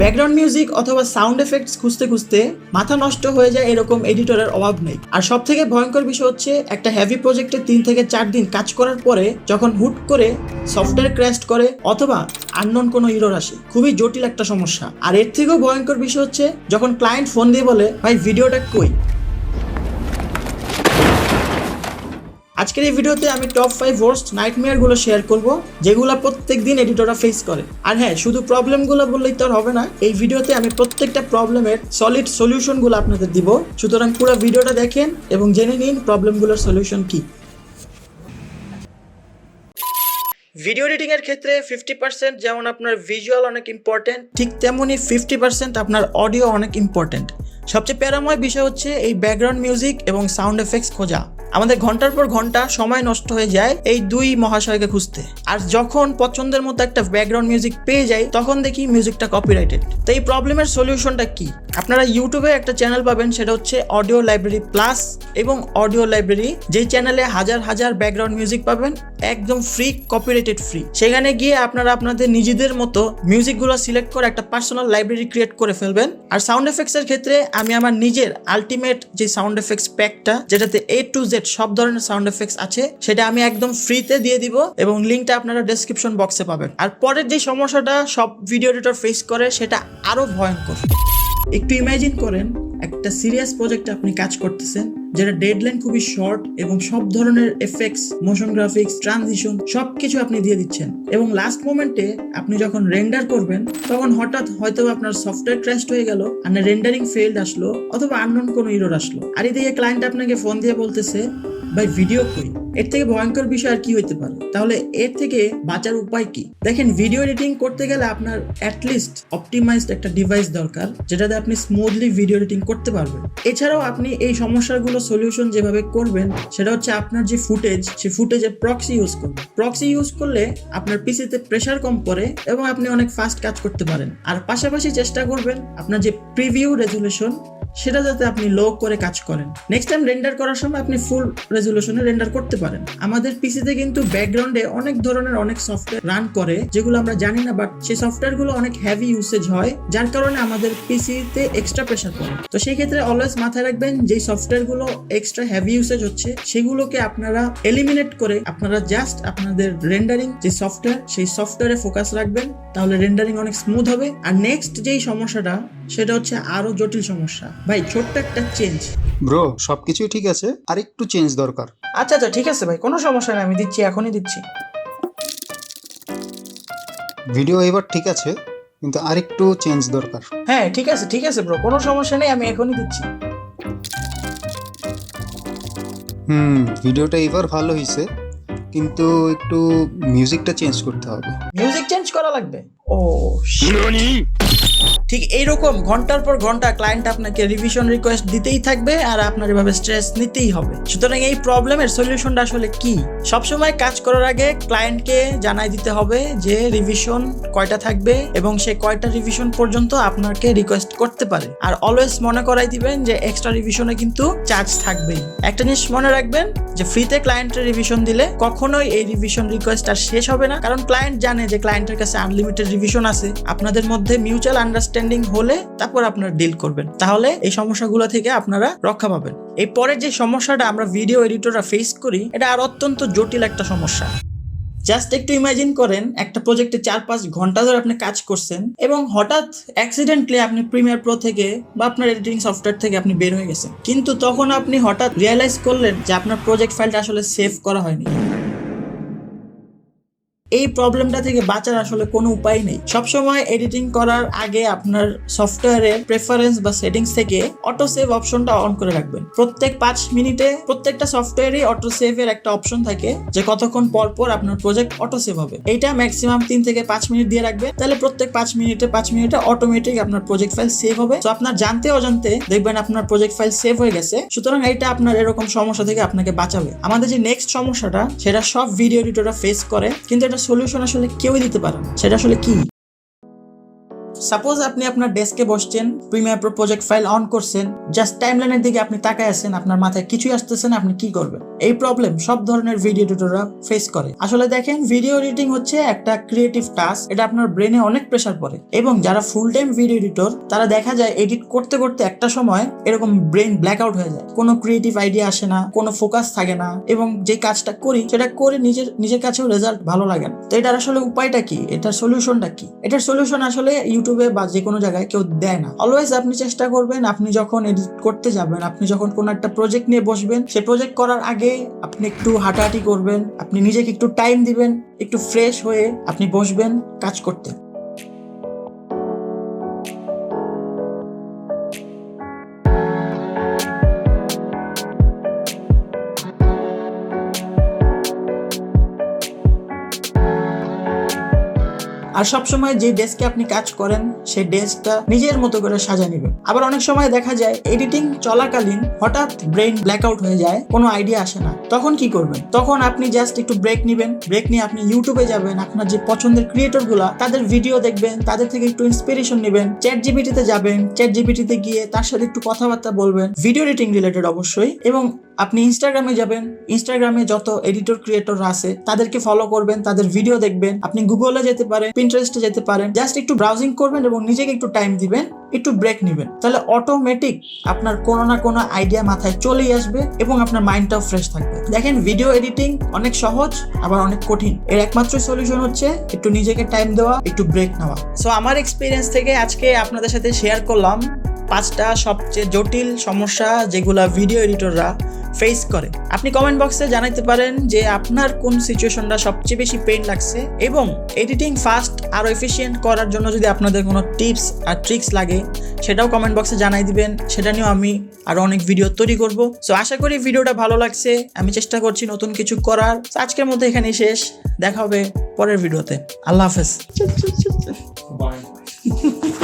Background music অথবা sound effects খুঁজতে খুঁজতে মাথা নষ্ট হয়ে যায় এরকম এডিটরের অভাব নেই। আর সব থেকে ভয়ঙ্কর বিষয় হচ্ছে, একটা হেভি প্রজেক্টে তিন থেকে চার দিন কাজ করার পরে যখন হুট করে সফটওয়্যার ক্র্যাশ করে অথবা আননোন কোনো ইরোর আসে, খুবই জটিল একটা সমস্যা। আর এর থেকেও ভয়ঙ্কর বিষয় হচ্ছে, যখন ক্লায়েন্ট ফোন দিয়ে বলে, ভাই ভিডিওটা কই? আজকের এই ভিডিওতে আমি টপ ফাইভ ওয়ার্স্ট নাইটমেয়ারগুলো শেয়ার করব, যেগুলো প্রত্যেক দিন এডিটররা ফেস করে। আর হ্যাঁ শুধু প্রবলেমগুলো বললেই তো হবে না, এই ভিডিওতে আমি প্রত্যেকটা প্রবলেমের সলিড সলিউশনগুলো আপনাদের দিব। সুতরাং পুরো ভিডিওটা দেখেন এবং জেনে নিন প্রবলেমগুলোর সলিউশন কি। ভিডিও এডিটিং এর ক্ষেত্রে ফিফটি পার্সেন্ট যেমন আপনার ভিজুয়াল অনেক ইম্পর্টেন্ট ঠিক তেমনই ফিফটি পার্সেন্ট আপনার অডিও অনেক ইম্পর্টেন্ট সবচেয়ে প্যারাময় বিষয় হচ্ছে এই ব্যাকগ্রাউন্ড মিউজিক এবং সাউন্ড এফেক্টস খোঁজা। আমাদের ঘণ্টার পর ঘণ্টা সময় নষ্ট হয়ে যায় এই দুই মহাশয়কে খুঁজতে। আর যখন পছন্দের মতো একটা ব্যাকগ্রাউন্ড মিউজিক পেয়ে যাই, তখন দেখি মিউজিকটা কপিরাইটেড তো এই প্রবলেমের সলিউশনটা কি? আপনারা ইউটিউবে একটা চ্যানেল পাবেন, সেটা হচ্ছে অডিও লাইব্রেরি প্লাস এবং অডিও লাইব্রেরি যেই চ্যানেলে হাজার হাজার ব্যাকগ্রাউন্ড মিউজিক পাবেন, একদম ফ্রি কপিরাইটেড ফ্রি সেখানে গিয়ে আপনারা আপনাদের নিজেদের মতো মিউজিকগুলো সিলেক্ট করে একটা পার্সোনাল লাইব্রেরি ক্রিয়েট করে ফেলবেন। আর সাউন্ড এফেক্টসের ক্ষেত্রে আমি আমার নিজের আলটিমেট যে সাউন্ড এফেক্টস প্যাকটা যেটাতে এ টু জেড সব ধরনের সাউন্ড এফেক্টস আছে, সেটা আমি একদম ফ্রিতে দিয়ে দিব এবং লিঙ্কটা আপনারা ডেসক্রিপশন বক্সে পাবেন। আর পরের যে সমস্যাটা সব ভিডিও এডিটর ফেস করে, সেটা আরও ভয়ঙ্কর। একটু ইমাজিন করেন, একটা সিরিয়াস প্রজেক্টে আপনি কাজ করতেছেন, যেটা ডেডলাইন খুবই শর্ট এবং সব ধরনের এফেক্টস মোশন গ্রাফিক্স ট্রানজিশন সব কিছু আপনি দিয়ে দিচ্ছেন। এবং লাস্ট মোমেন্টে আপনি যখন রেন্ডার করবেন, তখন হঠাৎ হয়তো আপনার সফটওয়্যার ক্র্যাশ হয়ে গেল আর রেন্ডারিং ফেইল্ড আসলো, অথবা আননোন কোনো ইরোর আসলো। আর এদিকে ক্লায়েন্ট আপনাকে ফোন দিয়ে বলতেছে ভাই ভিডিও কই? এর থেকে ভয়ঙ্কর বিষয় আর কি হইতে পারে? তাহলে এর থেকে বাঁচার উপায় কি? দেখেন ভিডিও এডিটিং করতে গেলে আপনার অ্যাটলিস্ট অপটিমাইজড একটা ডিভাইস দরকার, যেটাতে আপনি স্মুথলি ভিডিও এডিটিং করতে পারবেন। এছাড়াও আপনি এই সমস্যাগুলো সলিউশন যেভাবে করবেন, সেটা হচ্ছে আপনার যে ফুটেজ সেই ফুটেজের প্রক্সি ইউজ করবেন। প্রক্সি ইউজ করলে আপনার পিসিতে প্রেশার কম পড়ে এবং আপনি অনেক ফাস্ট কাজ করতে পারেন। আর পাশাপাশি চেষ্টা করবেন আপনার যে প্রিভিউ রেজুলেশন সেটা যাতে আপনি লো করে কাজ করেন। নেক্সট টাইম রেন্ডার করার সময় আপনি ফুল রেজুলেশনে রেন্ডার করতে পারেন। আমাদের পিসিতে কিন্তু ব্যাকগ্রাউন্ডে অনেক ধরনের অনেক সফটওয়্যার রান করে, যেগুলো আমরা জানি না বাট সেই সফটওয়্যারগুলো অনেক হেভি ইউসেজ হয়, যার কারণে আমাদের পিসিতে এক্সট্রা প্রেশার পড়ে। তো সেই ক্ষেত্রে অলওয়েজ মাথায় রাখবেন যে সফটওয়্যারগুলো এক্সট্রা হেভি ইউসেজ হচ্ছে, সেগুলোকে আপনারা এলিমিনেট করে, আপনারা জাস্ট আপনাদের রেন্ডারিং যে সফটওয়্যার সেই সফটওয়্যারে ফোকাস রাখবেন, তাহলে রেন্ডারিং অনেক স্মুথ হবে। আর নেক্সট যেই সমস্যাটা সেটা হচ্ছে আরও জটিল সমস্যা। ভাই ছোট্ট একটা চেঞ্জ ব্রো সবকিছুই ঠিক আছে আর একটু চেঞ্জ দরকার। আচ্ছা আচ্ছা ঠিক আছে ভাই কোনো সমস্যা নেই আমি দিচ্ছি এখনই দিচ্ছি। ভিডিও এবার ঠিক আছে কিন্তু আর একটু চেঞ্জ দরকার। হ্যাঁ ঠিক আছে ঠিক আছে ব্রো কোনো সমস্যা নেই আমি এখনই দিচ্ছি। হুম ভিডিওটা এবার ভালো হয়েছে কিন্তু একটু মিউজিকটা চেঞ্জ করতে হবে। মিউজিক চেঞ্জ করা লাগবে? ও ঠিক এইরকম ঘণ্টার পর ঘণ্টা ক্লায়েন্ট আপনাকে রিভিশন রিকোয়েস্ট দিতেই থাকবে আর আপনার এভাবে স্ট্রেস নিতেই হবে। সুতরাং এই প্রবলেমের সলিউশনটা আসলে কি? সবসময় কাজ করার আগে ক্লায়েন্টকে জানাই দিতে হবে যে রিভিশন কয়টা থাকবে এবং সে কয়টা রিভিশন পর্যন্ত আপনাকে রিকোয়েস্ট করতে পারে। আর অলওয়েজ মনে করাই দিবেন যে এক্সট্রা রিভিশনে কিন্তু চার্জ থাকবেই। একটা জিনিস মনে রাখবেন যে ফ্রিতে ক্লায়েন্টের রিভিশন দিলে কখনোই এই রিভিশন রিকোয়েস্ট আর শেষ হবে না। কারণ ক্লায়েন্ট জানে যে ক্লায়েন্টের কাছে আনলিমিটেড রিভিশন আছে। আপনাদের মধ্যে মিউচুয়াল আন্ডারস্ট্যান্ডিং হলে তারপর আপনারা ডিল করবেন। তাহলে এই সমস্যাগুলো থেকে আপনারা রক্ষা পাবেন। এই পরের যে সমস্যাটা আমরা ভিডিও এডিটররা ফেস করি, এটা আর অত্যন্ত জটিল একটা সমস্যা। জাস্ট একটু ইমাজিন করেন, একটা প্রজেক্টে চার পাঁচ ঘণ্টা ধরে আপনি কাজ করছেন এবং হঠাৎ অ্যাক্সিডেন্টলি আপনি প্রিমিয়ার প্রো থেকে বা আপনার এডিটিং সফটওয়্যার থেকে আপনি বের হয়ে গেছেন। কিন্তু তখন আপনি হঠাৎ রিয়েলাইজ করলেন যে আপনার প্রজেক্ট ফাইলটা আসলে সেভ করা হয়নি। এই প্রবলেমটা থেকে বাঁচার আসলে কোনো উপায় নেই। সবসময় এডিটিং করার আগে আপনার সফটওয়্যারের প্রেফারেন্স বা সেটিংস থেকে অটো সেভ অপশনটা অন করে রাখবেন। প্রত্যেক পাঁচ মিনিটে প্রত্যেকটা সফটওয়্যারই অটো সেভের একটা অপশন থাকে যে কতক্ষণ পর পর আপনার প্রজেক্ট অটো সেভ হবে। এটা ম্যাক্সিমাম তিন থেকে পাঁচ মিনিট দিয়ে রাখবেন। তাহলে প্রত্যেক পাঁচ মিনিটে পাঁচ মিনিটে অটোমেটিক আপনার প্রজেক্ট ফাইল সেভ হবে। তো আপনার জানতে অজান্তে দেখবেন আপনার প্রজেক্ট ফাইল সেভ হয়ে গেছে। সুতরাং এটা আপনার এরকম সমস্যা থেকে আপনাকে বাঁচাবে। আমাদের যে নেক্সট সমস্যাটা, সেটা সব ভিডিও এডিটররা ফেস করে। কিন্তু এটা সলিউশন আসলে কেউই দিতে পারে সেটা আসলে কি? সাপোজ আপনি আপনার ডেস্কে বসছেন Premiere Pro project file on করছেন জাস্ট টাইমলাইনের দিকে আপনি তাকায় আছেন, আপনার মাথায় কিছুই আসতেছেন আপনি কি করবেন? এই প্রবলেম সব ধরনের ভিডিও এডিটররা ফেস করে। আসলে দেখেন ভিডিও এডিটিং হচ্ছে একটা ক্রিয়েটিভ টাস্ক এটা আপনার ব্রেনে অনেক প্রেসার পড়ে। এবং যারা ফুল টাইম ভিডিও এডিটর তারা দেখা যায় এডিট করতে করতে একটা সময় এরকম ব্রেন ব্ল্যাক আউট হয়ে যায়। কোনো ক্রিয়েটিভ আইডিয়া আসে না, কোনো ফোকাস থাকে না। এবং যে কাজটা করি, সেটা করে নিজের নিজের কাছেও রেজাল্ট ভালো লাগে না। তো এটার আসলে উপায়টা কি? এটার সলিউশনটা কি? এটার সলিউশন আসলে ইউটিউবে বা যে কোনো জায়গায় কেউ দেয় না। অলওয়েজ আপনি চেষ্টা করবেন, আপনি যখন এডিট করতে যাবেন, আপনি যখন কোনো একটা প্রজেক্ট নিয়ে বসবেন, সে প্রজেক্ট করার আগে আপনি একটু হাঁটাহাঁটি করবেন, আপনি নিজেকে একটু টাইম দিবেন, একটু ফ্রেশ হয়ে আপনি বসবেন, কাজ করতে। আর সবসময় যে ডেস্কে আপনি কাজ করেন, সেই ডেস্কটা নিজের মতো করে সাজায় নেবেন। আবার অনেক সময় দেখা যায়, এডিটিং চলাকালীন হঠাৎ ব্রেন ব্ল্যাকআউট হয়ে যায়, কোনো আইডিয়া আসে না। তখন কি করবেন? তখন আপনি জাস্ট একটু ব্রেক নেবেন। ব্রেক নিয়ে আপনি ইউটিউবে যাবেন, আপনার যে পছন্দের ক্রিয়েটরগুলা, তাদের ভিডিও দেখবেন, তাদের থেকে একটু ইন্সপিরেশন নেবেন। চ্যাট জিবিটিতে যাবেন চ্যাট জিবিটিতে গিয়ে তার সাথে একটু কথাবার্তা বলবেন ভিডিও এডিটিং রিলেটেড অবশ্যই। এবং আপনি ইনস্টাগ্রামে যাবেন ইনস্টাগ্রামে যত এডিটর ক্রিয়েটর আছে, তাদেরকে ফলো করবেন, তাদের ভিডিও দেখবেন। আপনি গুগলে যেতে পারেন পিন্টারেস্টে যেতে পারেন জাস্ট একটু ব্রাউজিং করবেন এবং নিজেকে একটু টাইম দিবেন, একটু ব্রেক নেবেন। তাহলে অটোমেটিক আপনার কোনো না কোনো আইডিয়া মাথায় চলেই আসবে এবং আপনার মাইন্ডটাও ফ্রেশ থাকবে। দেখেন ভিডিও এডিটিং অনেক সহজ, আবার অনেক কঠিন। এর একমাত্র সলিউশন হচ্ছে একটু নিজেকে টাইম দেওয়া, একটু ব্রেক নেওয়া। সো আমার এক্সপিরিয়েন্স থেকে আজকে আপনাদের সাথে শেয়ার করলাম পাঁচটা সবচেয়ে জটিল সমস্যা যেগুলা ভিডিও এডিটররা ফেস করে আপনি কমেন্ট বক্সে জানাইতে পারেন যে আপনার কোন সিচুয়েশনটা সবচেয়ে বেশি পেইন লাগছে এবং এডিটিং ফাস্ট আরও এফিসিয়েন্ট করার জন্য যদি আপনাদের কোনো টিপস আর ট্রিক্স লাগে সেটাও কমেন্ট বক্সে জানাই দিবেন। সেটা নিয়েও আমি আরও অনেক ভিডিও তৈরি করব। সো আশা করি ভিডিওটা ভালো লাগছে। আমি চেষ্টা করছি নতুন কিছু করার। আজকের মধ্যে এখানেই শেষ। দেখা হবে পরের ভিডিওতে আল্লাহ হাফেজ।